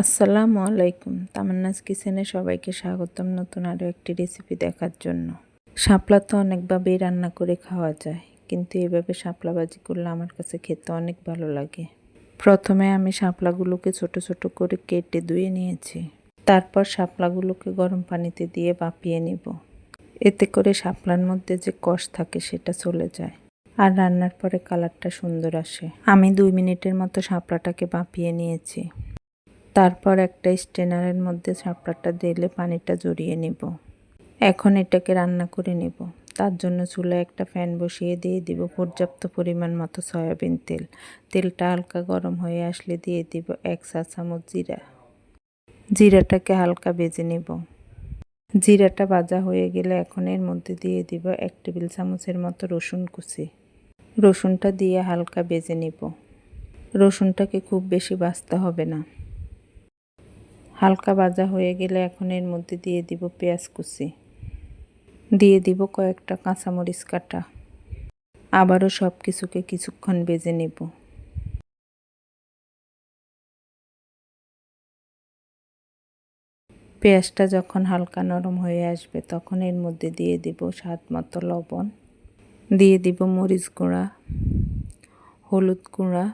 আসসালামু আলাইকুম। তামান্নাস কিচেনে সবাইকে স্বাগতম নতুন আরও একটি রেসিপি দেখার জন্য। শাপলা তো অনেকভাবেই রান্না করে খাওয়া যায়, কিন্তু এভাবে শাপলা ভাজি করলে আমার কাছে খেতে অনেক ভালো লাগে। প্রথমে আমি শাপলাগুলোকে ছোট ছোট করে কেটে ধুয়ে নিয়েছি। তারপর শাপলাগুলোকে গরম পানিতে দিয়ে বাপিয়ে নিব। এতে করে শাপলার মধ্যে যে কষ থাকে সেটা চলে যায় আর রান্নার পরে কালারটা সুন্দর আসে। আমি দুই মিনিটের মতো শাপলাটাকে বাপিয়ে নিয়েছি। তারপর একটা স্টেনারের মধ্যে শাপলাটা দিলে পানিটা জড়িয়ে নিব। এখন এটাকে রান্না করে নেব। তার জন্য চুলায় একটা ফ্যান বসিয়ে দিয়ে দিব পর্যাপ্ত পরিমাণ মতো সয়াবিন তেল। তেলটা হালকা গরম হয়ে আসলে দিয়ে দিব এক চা চামচ জিরা। জিরাটাকে হালকা বেজে নেব। জিরাটা ভাজা হয়ে গেলে এখন এর মধ্যে দিয়ে দিব এক টেবিল চামচের মতো রসুন কুচি। রসুনটা দিয়ে হালকা বেজে নেব। রসুনটাকে খুব বেশি বাছতে হবে না। হালকা ভাজা হয়ে গেলে এখন এর মধ্যে দিয়ে দিব পেঁয়াজ কুচি। দিয়ে দিব কয়েকটা কাঁচামরিচ কাটা। আবারও সব কিছুকে কিছুক্ষণ বেজে নেব। পেঁয়াজটা যখন হালকা নরম হয়ে আসবে তখন এর মধ্যে দিয়ে দিব স্বাদ মতো লবণ। দিয়ে দিব মরিচ গুঁড়া, হলুদ গুঁড়া,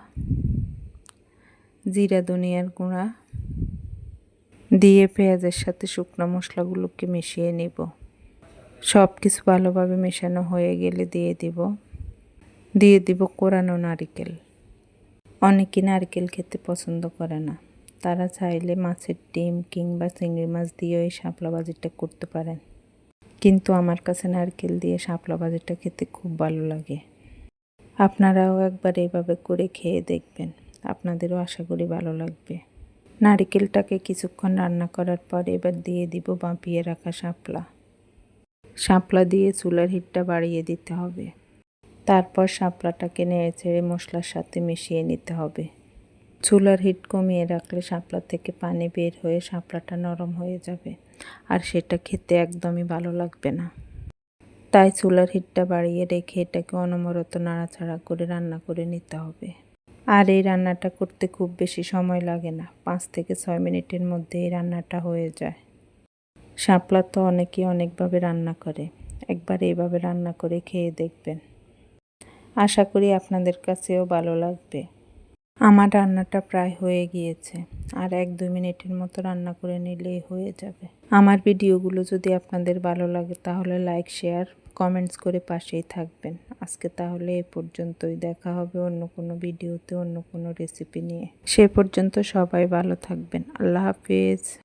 জিরা, ধনিয়ার গুঁড়া দিয়ে পেঁয়াজের সাথে শুকনো মশলাগুলোকে মিশিয়ে নেব। সব কিছু ভালোভাবে মেশানো হয়ে গেলে দিয়ে দিব। দিয়ে দিব কোরানো নারিকেল। অনেকে নারকেল খেতে পছন্দ করে না। তারা চাইলে মাছের ডিম কিংবা চিংড়ি মাছ দিয়েও এই শাপলা করতে পারেন। কিন্তু আমার কাছে নারকেল দিয়ে শাপলা ভাজিটা খেতে খুব ভালো লাগে। আপনারাও একবার এইভাবে করে খেয়ে দেখবেন। আপনাদেরও আশা করি ভালো লাগবে। নারিকেলটাকে কিছুক্ষণ রান্না করার পর এবার দিয়ে দিব বাঁপিয়ে রাখা শাপলা। শাপলা দিয়ে চুলার হিটটা বাড়িয়ে দিতে হবে। তারপর শাপলাটাকে নেড়ে ছেড়ে মশলার সাথে মিশিয়ে নিতে হবে। চুলার হিট কমিয়ে রাখলে শাপলা থেকে পানি বের হয়ে শাপলাটা নরম হয়ে যাবে আর সেটা খেতে একদমই ভালো লাগবে না। তাই চুলার হিটটা বাড়িয়ে রেখে এটাকে অনবরত নাড়াচাড়া করে রান্না করে নিতে হবে। আর এই রান্নাটা করতে খুব বেশি সময় লাগে না। পাঁচ থেকে ছয় মিনিটের মধ্যে এই রান্নাটা হয়ে যায়। শাপলা তো অনেকেই অনেকভাবে রান্না করে। একবার এইভাবে রান্না করে খেয়ে দেখবেন। আশা করি আপনাদের কাছেও ভালো লাগবে। আমার রান্নাটা প্রায় হয়ে গিয়েছে। আর এক দুই মিনিটের মতো রান্না করে নিলেই হয়ে যাবে। আমার ভিডিওগুলো যদি আপনাদের ভালো লাগে তাহলে লাইক, শেয়ার কমেন্টস করে পাশেই থাকবেন। আজকে তাহলে এ পর্যন্তই। দেখা হবে অন্য কোনো ভিডিওতে অন্য কোনো রেসিপি নিয়ে। সে পর্যন্ত সবাই ভালো থাকবেন। আল্লাহ হাফিজ।